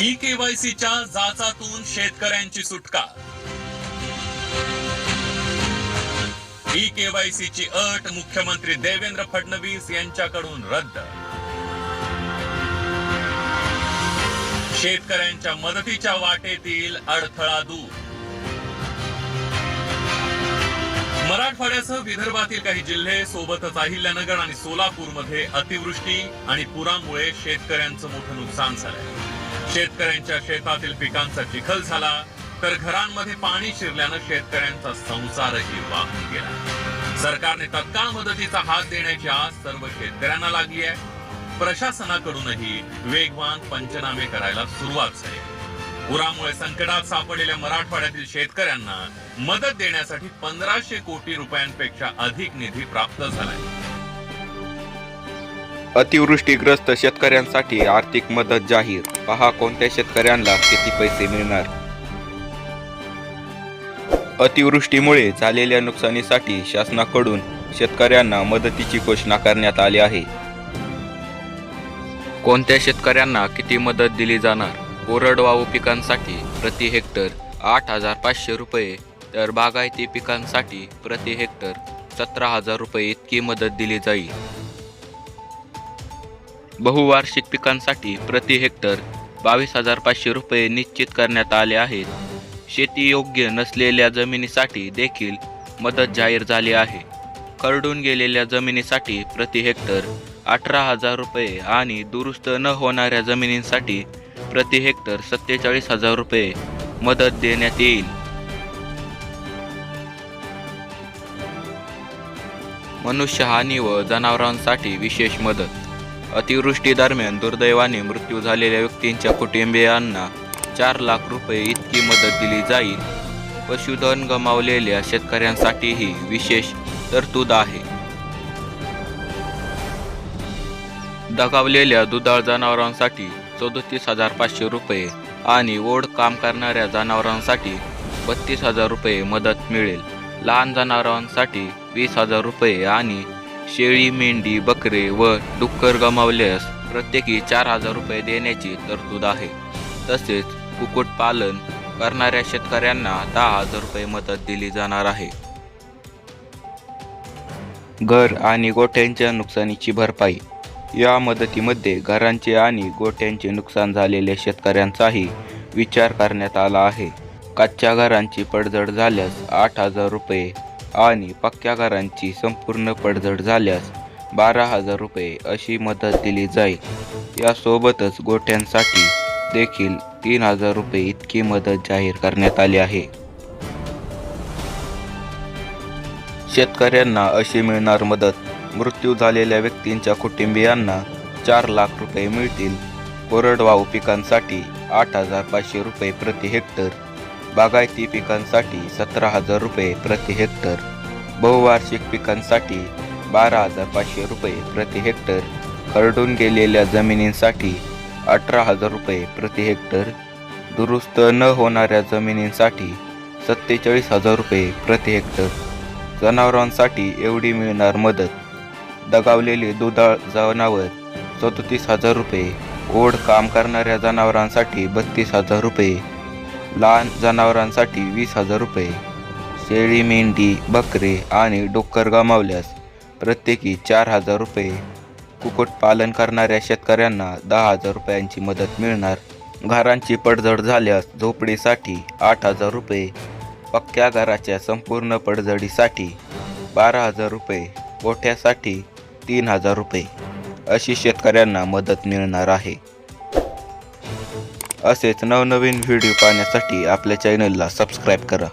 E केवायसीच्या जाचातून शेतकऱ्यांची सुटका. E केवायसीची अट मुख्यमंत्री देवेंद्र फडणवीस यांच्याकडून रद्द. शेतकऱ्यांच्या मदतीच्या वाटेतील अडथळा दूर. मराठवाड्यासह विदर्भातील काही जिल्हे सोबतच अहिल्यानगर आणि सोलापूरमध्ये अतिवृष्टी आणि पुरामुळे शेतकऱ्यांचं मोठं नुकसान झालंय. शेतकऱ्यांच्या शेतातील पिकांचा चिखल झाला तर घरांमध्ये पाणी शिरल्यानं शेतकऱ्यांचा संसारही वाहून गेला. सरकारने तत्काळ मदतीचा हात देण्याची आज सर्व शेतकऱ्यांना लागली आहे. प्रशासनाकडूनही वेगवान पंचनामे करायला सुरुवात झाली. पुरामुळे संकटात सापडलेल्या मराठवाड्यातील शेतकऱ्यांना मदत देण्यासाठी पंधराशे कोटी रुपयांपेक्षा अधिक निधी प्राप्त झालाय. अतिवृष्टीग्रस्त शेतकऱ्यांसाठी आर्थिक मदत जाहीर. पहा कोणत्या शेतकऱ्यांना किती पैसे मिळणार? अतिवृष्टीमुळे झालेल्या नुकसानीसाठी शासनाकडून शेतकऱ्यांना मदतीची घोषणा करण्यात आली आहे. कोणत्या शेतकऱ्यांना किती मदत दिली जाणार? कोरडवाहू पिकांसाठी प्रति हेक्टर आठ हजार पाचशे रुपये तर बागायती पिकांसाठी प्रति हेक्टर सतरा हजार रुपये इतकी मदत दिली जाईल. बहुवार्षिक पिकांसाठी प्रति हेक्टर बावीस हजार पाचशे रुपये निश्चित करण्यात आले आहेत. शेती योग्य नसलेल्या जमिनीसाठी देखील मदत जाहीर झाली आहे. खरडून गेलेल्या जमिनीसाठी प्रति हेक्टर अठरा हजार रुपये आणि दुरुस्त न होणाऱ्या जमिनींसाठी प्रति हेक्टर सत्तेचाळीस हजार रुपये मदत देण्यात येईल. मनुष्यहानी व जनावरांसाठी विशेष मदत. अतिवृष्टी दरम्यान दुर्दैवाने मृत्यू झालेल्या व्यक्तींच्या कुटुंबियांना चार लाख रुपये इतकी मदत दिली जाईल. पशुधन गमावलेल्या शेतकऱ्यांसाठीही विशेष तरतूद आहे. दगावलेल्या दुधाळ जनावरांसाठी चौतीस हजार पाचशे रुपये आणि ओढ काम करणाऱ्या जनावरांसाठी बत्तीस हजार रुपये मदत मिळेल. लहान जनावरांसाठी वीस हजार रुपये आणि शेळी मेंढी बकरे व डुक्कर गमावल्यास प्रत्येकी चार हजार रुपये देण्याची तरतूद आहे. तसेच कुक्कुटपालन करणाऱ्या शेतकऱ्यांना दहा हजार रुपये मदत दिली जाणार आहे. घर आणि गोठ्यांच्या नुकसानीची भरपाई. या मदतीमध्ये घरांचे आणि गोठ्यांचे नुकसान झालेल्या शेतकऱ्यांचाही विचार करण्यात आला आहे. कच्च्या घरांची पडझड झाल्यास आठ हजार रुपये आणि पक्क्या घरांची संपूर्ण पडझड झाल्यास बारा हजार रुपये अशी मदत दिली जाईल. यासोबतच गोठ्यांसाठी देखील तीन हजार रुपये इतकी मदत जाहीर करण्यात आली आहे. शेतकऱ्यांना अशी मिळणार मदत मृत्यू झालेल्या व्यक्तींच्या कुटुंबियांना चार लाख रुपये मिळतील. कोरडवाहू पिकांसाठी आठ हजार पाचशे रुपये प्रति हेक्टर बागायती पिकांसाठी सतरा हजार रुपये प्रति हेक्टर बहुवार्षिक पिकांसाठी बारा हजार पाचशे रुपये प्रति हेक्टर खरडून गेलेल्या जमिनींसाठी अठरा हजार रुपये प्रति हेक्टर दुरुस्त न होणाऱ्या जमिनींसाठी सत्तेचाळीस हजार रुपये प्रति हेक्टर. जनावरांसाठी एवढी मिळणार मदत. दगावलेले दुधाळ जनावर सदोतीस हजार रुपये ओढ काम करणाऱ्या जनावरांसाठी बत्तीस हजार रुपये लहान जनावरांसाठी वीस हजार रुपये. शेळी मेंढी बकरे आणि डुक्कर गमावल्यास प्रत्येकी चार हजार रुपये. कुक्कुटपालन करणाऱ्या शेतकऱ्यांना दहा हजार रुपयांची मदत मिळणार. घरांची पडझड झाल्यास झोपडीसाठी आठ हजार रुपये. पक्क्या घराच्या संपूर्ण पडझडीसाठी बारा हजार रुपये. गोठ्यासाठी तीन हजार रुपये. अशी शेतकऱ्यांना मदत मिळणार आहे. असेच नवनवीन व्हिडिओ पाहण्यासाठी आपल्या चॅनलला सबस्क्राईब करा.